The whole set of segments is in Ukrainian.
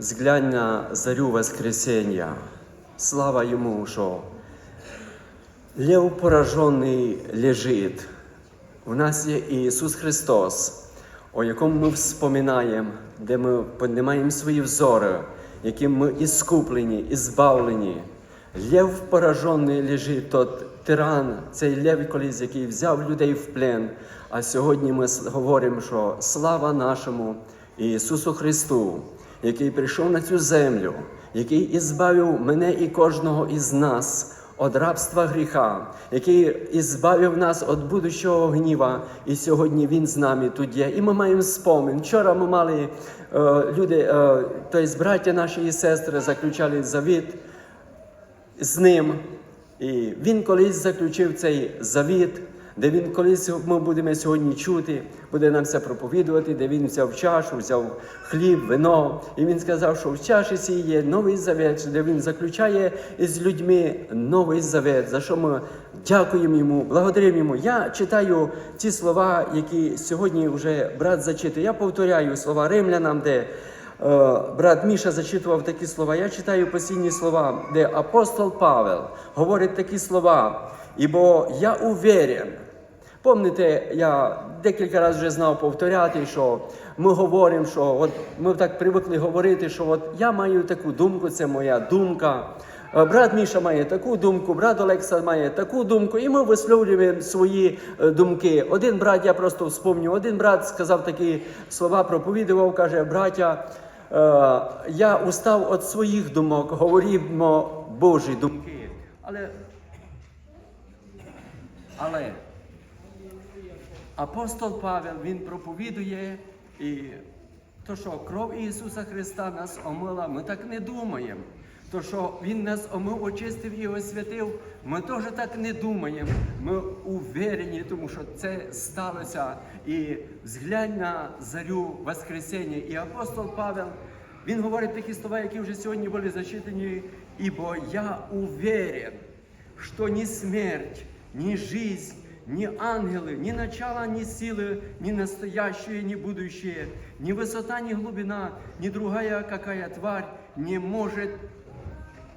Зглянь на зарю Воскресення. Слава йому, що лев поражений лежить. У нас є Ісус Христос, о якому ми вспоминаємо, де ми піднімаємо свої взори, яким ми іскуплені, ізбавлені. Лев поражений лежить, тот тиран, цей лев колись, який взяв людей в плен. А сьогодні ми говоримо, що слава нашому Ісусу Христу, який прийшов на цю землю, який ізбавив мене і кожного із нас від рабства гріха, який ізбавив нас від будущого гніва, і сьогодні Він з нами тут є. І ми маємо спомин. Вчора ми мали е, люди, е, тобто браття наші і сестри заключали завіт з ним. І він колись заключив цей завіт, де він колись ми будемо сьогодні чути, буде нам все проповідувати, де він взяв чашу, взяв хліб, вино. І він сказав, що в чаші цій є новий завет, де він заключає із людьми новий завет, за що ми дякуємо йому, благодаримо йому. Я читаю ті слова, які сьогодні вже брат зачитує. Я повторяю слова римлянам, де. Е, Брат Міша зачитував такі слова. Я читаю постійні слова, де апостол Павел говорить такі слова. Ібо я уверен. Пам'ятаєте, я декілька разів вже знав повторяти, що ми говоримо, що от ми так привикли говорити, що от я маю таку думку, це моя думка. Е, Брат Міша має таку думку, брат Олекса має таку думку, і ми висловлюємо свої е, думки. Один брат, я просто вспомню, один брат сказав такі слова, проповідував, каже, браття, е, я устав від своїх думок, говоримо Божі думки. Але, але апостол Павел він проповідує і то, що кров Ісуса Христа нас омила, ми так не думаємо. То, що Він нас омив, очистив і освятив, ми теж так не думаємо. Ми уверені, тому що це сталося. І зглянь на зарю Воскресення. І апостол Павел, він говорить такі слова, які вже сьогодні були зачитані. Ібо я уверен, что ни смерть, ни жизнь, ни ангелы, ни начало, ни силы, ни настоящее, ни будущее, ни высота, ни глубина, ни другая какая тварь не может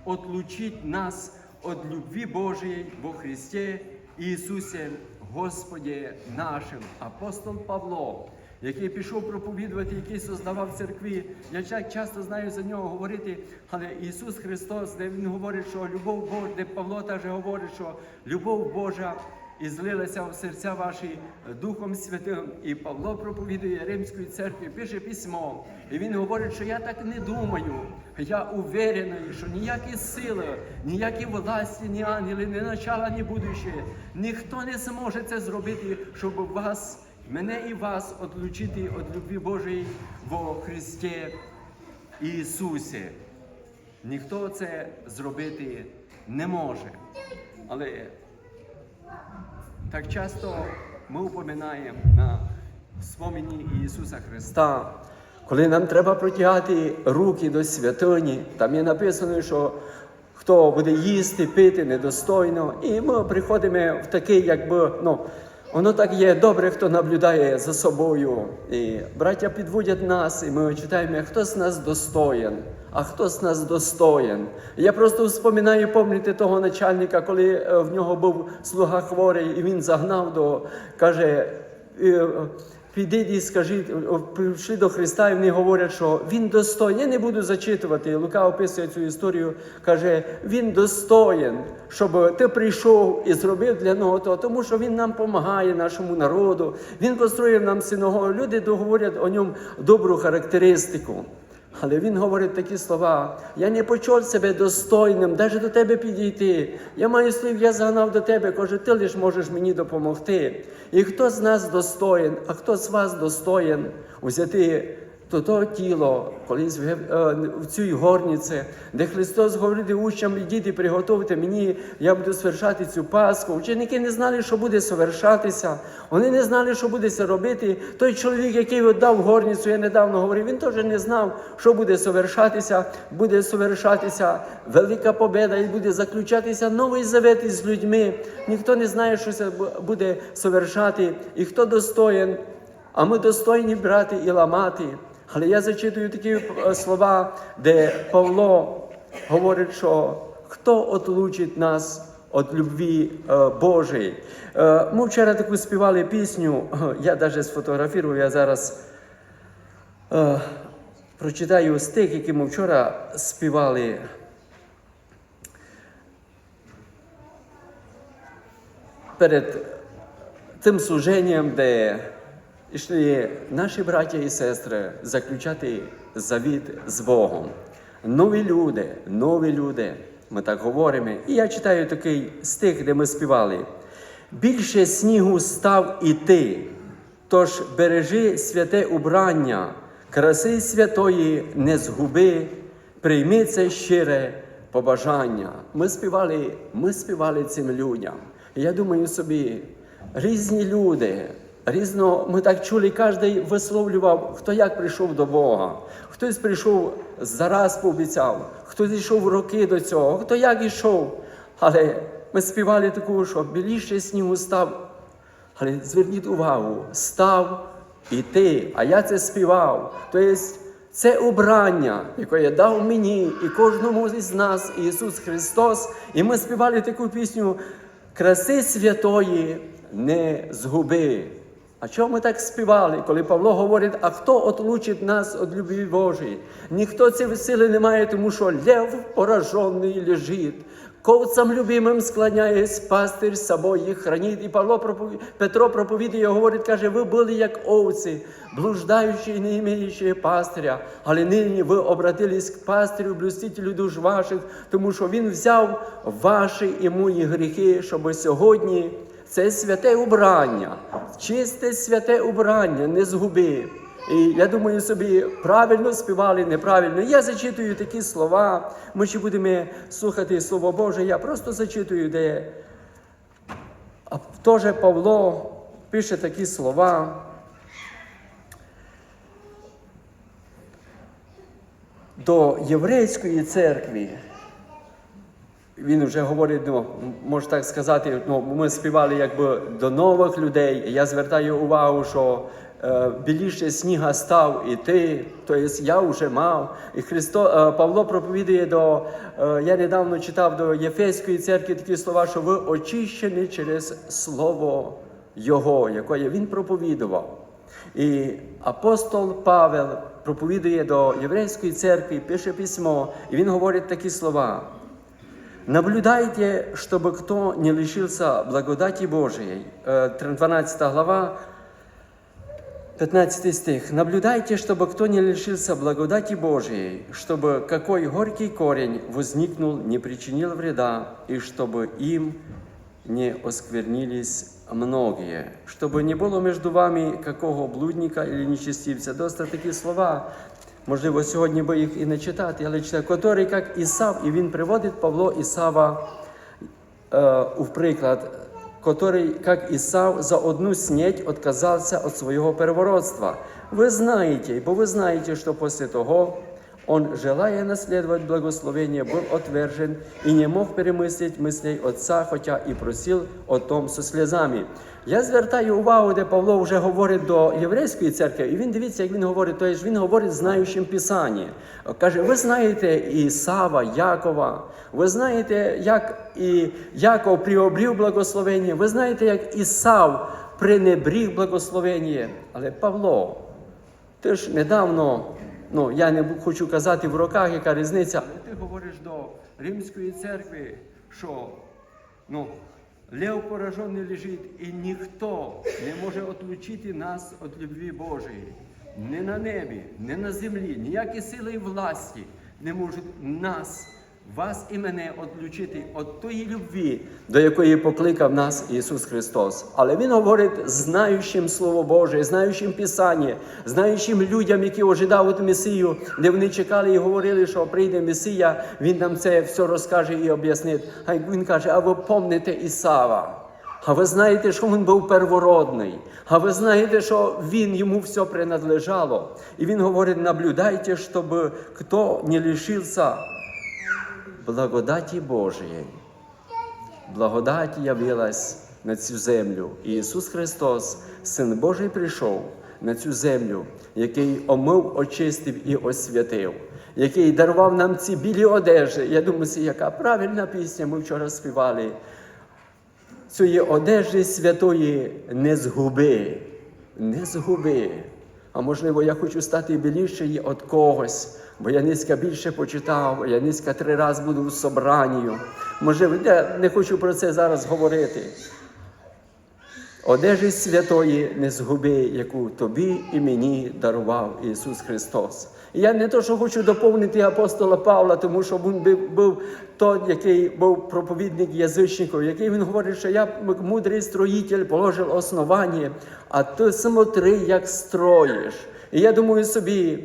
отлучить нас от любви Божией во Христе Ісусі Господі нашим. Апостол Павло, який пішов проповідувати, який создавав церкві. Я часто знаю за нього говорити, але Ісус Христос, де Він говорить, що любов Божа, де Павло теж говорить, що любов Божа і злилася в серця ваші Духом Святим. І Павло проповідує Римської церкві, пише письмо. І він говорить, що я так не думаю. Я уверений, що ніякі сили, ніякі власті, ні ангели, ні начала, ні будуще, ніхто не зможе це зробити, щоб вас, мене і вас отлучити від любві Божої во Христі Ісусі. Ніхто це зробити не може. Але так часто ми упоминаємо на спомені Ісуса Христа, коли нам треба протягати руки до святині, там є написано, що хто буде їсти, пити недостойно, і ми приходимо в такий, якби, ну, воно так є добре, хто наблюдає за собою. І браття підводять нас, і ми читаємо, хто з нас достоєн, а хто з нас достоєн. Я просто вспоминаю, пам'ятаєте того начальника, коли е, в нього був слуга хворий, і він загнав до, каже, е, Підіть і скажіть, прийшли до Христа, і вони говорять, що Він достоїн. Я не буду зачитувати. Лука описує цю історію, каже, Він достоїн, щоб ти прийшов і зробив для нього то, тому що Він нам допомагає, нашому народу. Він построїв нам синагогу. Люди договорять о ньому добру характеристику. Але він говорить такі слова: я не почув себе достойним, навіть до тебе підійти. Я маю слів, я загнав до тебе, каже, ти лиш можеш мені допомогти. І хто з нас достоїн, а хто з вас достоїн взяти то то тіло, колись в, е, в цій горниці, де Христос говорив учням, ідіть приготуйте мені, я буду свершати цю Пасху. Ученики не знали, що буде совершатися. Вони не знали, що буде робити. Той чоловік, який віддав горницю, я недавно говорив, він теж не знав, що буде совершатися. Буде совершатися велика победа і буде заключатися новий завет із людьми. Ніхто не знає, що це буде совершати і хто достоїн. А ми достойні брати і ламати. Але я зачитую такі е, слова, де Павло говорить, що хто отлучить нас від любві е, Божої. Е, Ми вчора таку співали пісню, я навіть сфотографував, я зараз прочитаю стих, який ми вчора співали. Перед тим служенням, де йшли наші браття і сестри заключати завіт з Богом. Нові люди, нові люди, ми так говоримо. І я читаю такий стих, де ми співали. Більше снігу став і ти, тож бережи святе убрання, краси святої не згуби, прийми це щире побажання. Ми співали, ми співали цим людям. Я думаю собі, різні люди, різно, ми так чули, кожен висловлював, хто як прийшов до Бога. Хтось прийшов зараз пообіцяв, хтось йшов роки до цього, хто як йшов. Але ми співали таку, що біліше снігу став. Але зверніть увагу, став і ти, а я це співав. Тобто це обрання, яке дав мені і кожному із нас Ісус Христос. І ми співали таку пісню Краси святої не згуби. А чого ми так співали, коли Павло говорить, а хто отлучить нас від любві Божої? Ніхто цієї сили не має, тому що лев поражений лежить. Ковцам любимим склоняєсь, пастир собою їх хранить. І Павло пропові... Петро проповідує, говорить, каже, ви були як овці, блуждаючі і не імеючі пастиря, але нині ви обратились к пастирю, блюстителю душ ваших, тому що він взяв ваші і мої гріхи, щоб сьогодні це святе убрання, чисте святе убрання, не згуби. І я думаю собі, правильно співали, неправильно. Я зачитую такі слова. Ми ще будемо слухати Слово Боже. Я просто зачитую, де а теж Павло пише такі слова. До єврейської церкви. Він вже говорить, ну, можна так сказати, ну, ми співали якби до нових людей. Я звертаю увагу, що е, біліше сніга став і ти, тобто я вже мав. І Христо, е, Павло проповідує до, е, я недавно читав до Єфейської церкви такі слова, що ви очищені через Слово Його, яке він проповідував. І апостол Павел проповідує до єврейської церкви, пише письмо, і він говорить такі слова. Наблюдайте, чтобы кто не лишился благодати Божией. Э, 12 глава, 15 стих. Наблюдайте, чтобы кто не лишился благодати Божией, чтобы какой горький корень возникнул, не причинил вреда, и чтобы им не осквернились многие, чтобы не было между вами какого блудника или нечестивця. Доста такі слова. Можливо, сьогодні би їх і не читати, але читаю, котрий як Ісав, і він приводить Павло Ісава е, у приклад, котрий, як Ісав, за одну снеть отказався від свого первородства. Ви знаєте, бо ви знаєте, що після того он, желая наследовать благословение, был отвержен и не мог перемислить мыслей Отца, хоча і просив о том со сльозами. Я звертаю увагу, де Павло вже говорить до єврейської церкви, і він дивіться, як він говорить, то він говорить знаючим Писання. Каже, ви знаєте Ісава, Якова, ви знаєте, як і Яков приобрів благословення, ви знаєте, як Ісав пренебріг благословення. Але Павло, ти ж недавно, ну я не хочу казати в роках, яка різниця, але ти говориш до Римської церкви, що ну, Лев поражений лежить, і ніхто не може отлучити нас від любві Божої. Не на небі, не на землі, ніякі сили і власті не можуть нас, вас і мене отлучити від тої любві, до якої покликав нас Ісус Христос. Але Він говорить знаючим Слово Боже, знаючим Писання, знаючим людям, які ожидали Месію, де вони чекали і говорили, що прийде Месія, Він нам це все розкаже і об'яснить. А він каже: а ви помните Ісава? А ви знаєте, що він був первородний, а ви знаєте, що він йому все принадлежало. І він говорить: наблюдайте, щоб хто не лишився благодаті Божої. Благодать явилась на цю землю. І Ісус Христос, Син Божий, прийшов на цю землю, який омив, очистив і освятив, який дарував нам ці білі одежі. Я думаю, це яка правильна пісня. Ми вчора співали. Цієї одежі святої не згуби, не згуби. А можливо, я хочу стати білішою від когось, бо я низька більше почитав, я низька три рази буду в собранні. Можливо, я не хочу про це зараз говорити. Одежі святої не згуби, яку тобі і мені дарував Ісус Христос. Я не то, що хочу доповнити апостола Павла, тому що він був, той, який був проповідник язичників, який він говорить, що я мудрий строїтель положив основання, а ти смотри, як строїш. І я думаю собі,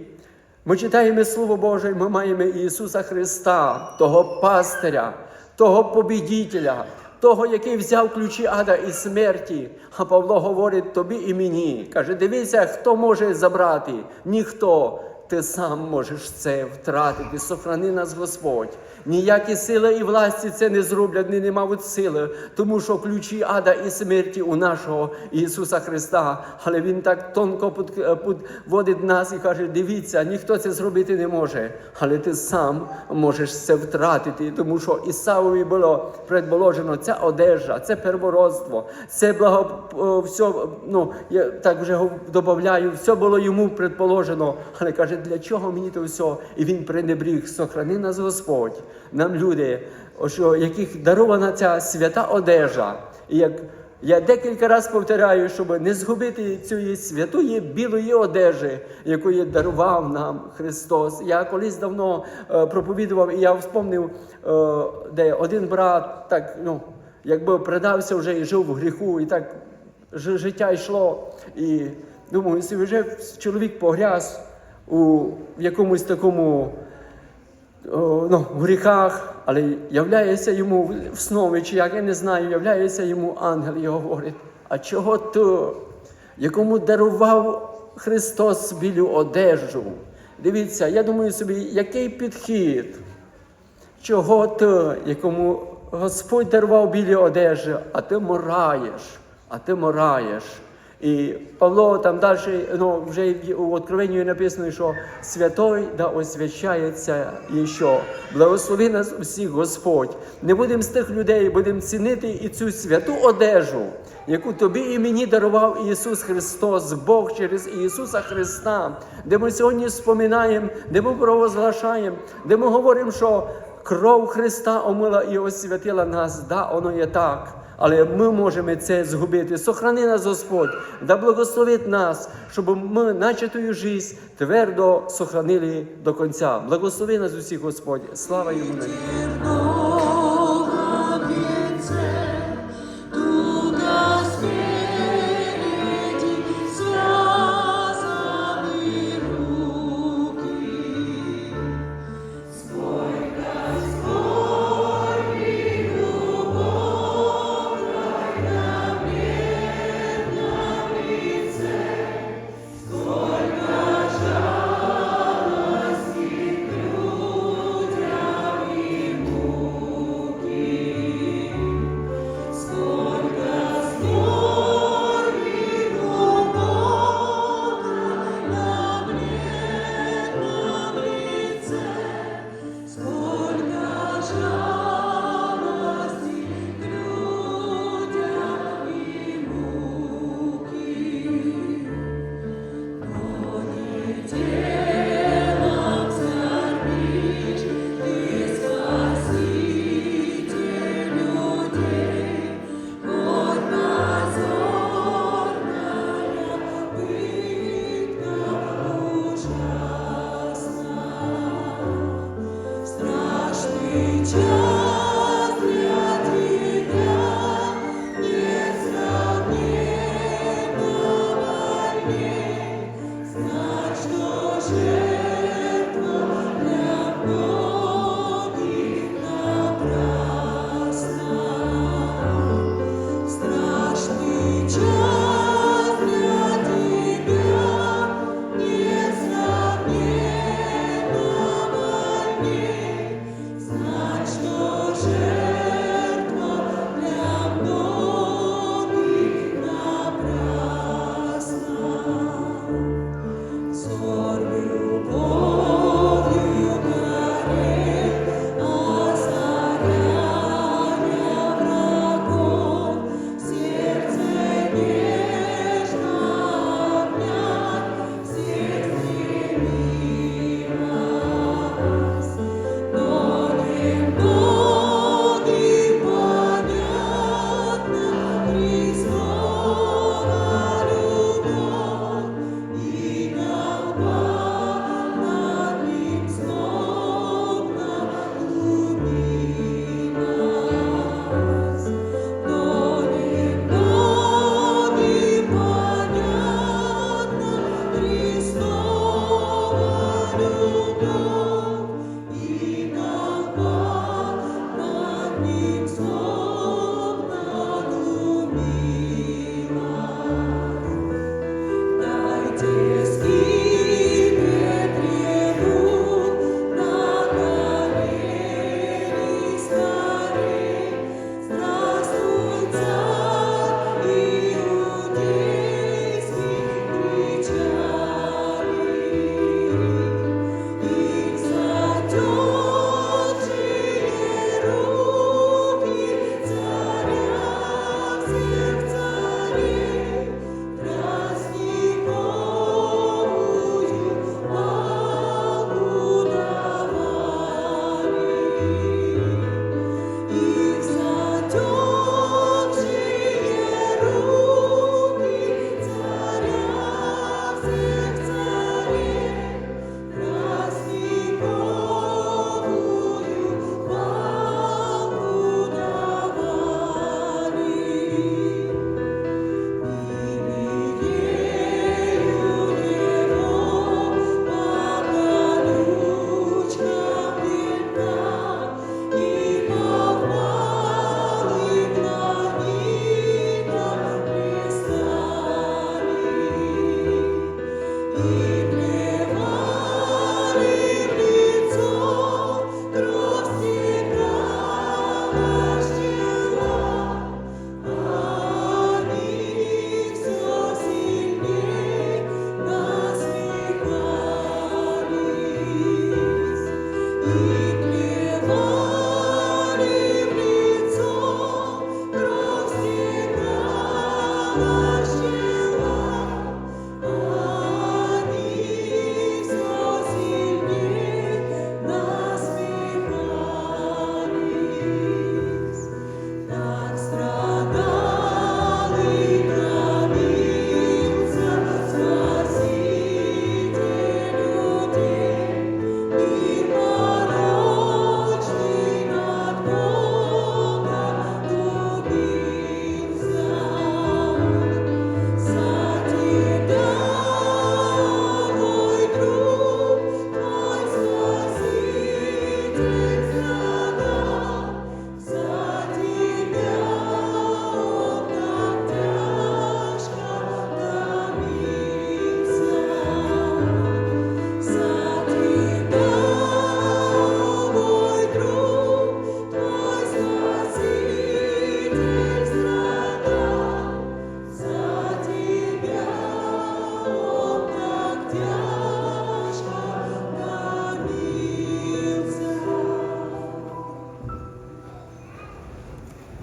ми читаємо Слово Боже, ми маємо Ісуса Христа, того пастиря, того побідітеля, того, який взяв ключі ада і смерті. А Павло говорить тобі і мені. Каже, дивися, хто може забрати? Ніхто. Ти сам можеш це втратити. Сохрани нас, Господь. Ніякі сили і власті це не зроблять, не, мають сили, тому що ключі ада і смерті у нашого Ісуса Христа. Але Він так тонко підводить нас і каже: дивіться, ніхто це зробити не може, але ти сам можеш це втратити, тому що Ісавові було предположено ця одежа, це первородство, це благо все, ну я так вже додаю, все було йому предположено. Але каже, для чого мені то все? І він пренебріг, сохрани нас Господь, нам люди, що яких дарована ця свята одежа. І як я декілька разів повторяю, щоб не згубити цієї святої білої одежі, якої дарував нам Христос. Я колись давно е, проповідував, і я вспомнив, е, де один брат так, ну, якби предався вже і жив в гріху, і так життя йшло. І думаю, вже чоловік погряз у якомусь такому о, ну, гріхах, але являється йому в снові, чи як я не знаю, являється йому ангел і говорить, а чого ти, якому дарував Христос білю одежу? Дивіться, я думаю собі, який підхід, чого ти, якому Господь дарував білі одежі, а ти мораєш, а ти мораєш. І Павло там далі, ну, вже у Откровенні написано, що святой да освячається і що. Благослови нас усіх Господь. Не будемо з тих людей, будемо цінити і цю святу одежу, яку тобі і мені дарував Ісус Христос, Бог через Ісуса Христа, де ми сьогодні споминаємо, де ми провозглашаємо, де ми говоримо, що кров Христа омила і освятила нас. Да, воно є так. Але ми можемо це згубити. Сохрани нас, Господь, да благословить нас, щоб ми начатую життя твердо сохранили до кінця. Благослови нас усіх, Господь. Слава йому